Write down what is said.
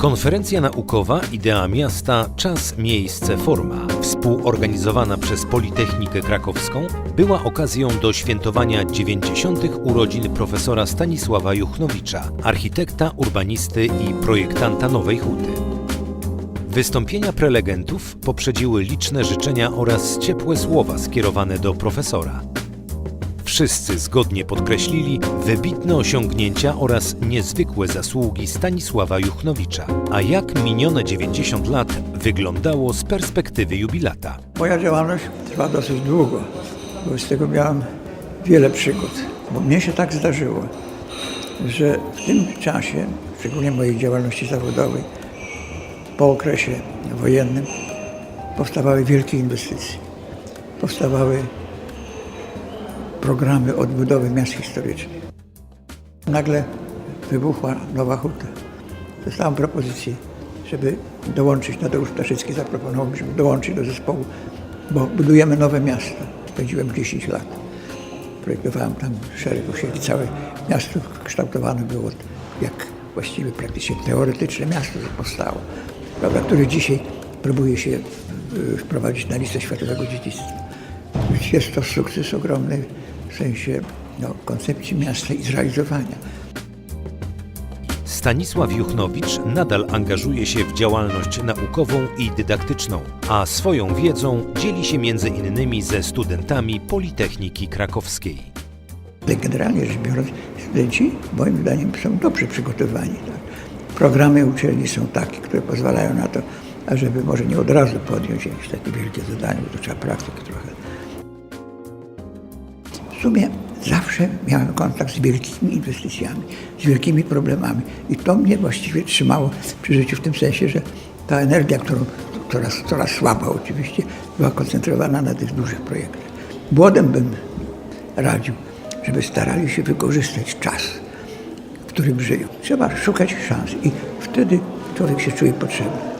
Konferencja naukowa Idea Miasta Czas, Miejsce, Forma, współorganizowana przez Politechnikę Krakowską, była okazją do świętowania 90. urodzin profesora Stanisława Juchnowicza, architekta, urbanisty i projektanta Nowej Huty. Wystąpienia prelegentów poprzedziły liczne życzenia oraz ciepłe słowa skierowane do profesora. Wszyscy zgodnie podkreślili wybitne osiągnięcia oraz niezwykłe zasługi Stanisława Juchnowicza. A jak minione 90 lat wyglądało z perspektywy jubilata? Moja działalność trwa dosyć długo, bo z tego miałem wiele przygód. Bo mnie się tak zdarzyło, że w tym czasie, szczególnie mojej działalności zawodowej, po okresie wojennym, powstawały wielkie inwestycje. Powstawały programy odbudowy miast historycznych. Nagle wybuchła Nowa Huta. Dostałem propozycję, żeby dołączyć, Tadeusz Ptaszycki zaproponował mi, żeby dołączyć do zespołu, bo budujemy nowe miasto. Spędziłem 10 lat. Projektowałem tam szereg osiedli. Całe miasto kształtowane było jak właściwie praktycznie teoretyczne miasto powstało, prawda, które dzisiaj próbuje się y, wprowadzić na listę światowego dziedzictwa. Jest to sukces ogromny w sensie no, koncepcji miasta i zrealizowania. Stanisław Juchnowicz nadal angażuje się w działalność naukową i dydaktyczną, a swoją wiedzą dzieli się między innymi ze studentami Politechniki Krakowskiej. Generalnie rzecz biorąc, studenci moim zdaniem są dobrze przygotowani. Tak? Programy uczelni są takie, które pozwalają na to, ażeby może nie od razu podjąć jakieś takie wielkie zadanie, bo to trzeba praktyki trochę. W sumie zawsze miałem kontakt z wielkimi inwestycjami, z wielkimi problemami i to mnie właściwie trzymało przy życiu w tym sensie, że ta energia, którą coraz, coraz słaba oczywiście, była koncentrowana na tych dużych projektach. Młodym bym radził, żeby starali się wykorzystać czas, w którym żyją. Trzeba szukać szans i wtedy człowiek się czuje potrzebny.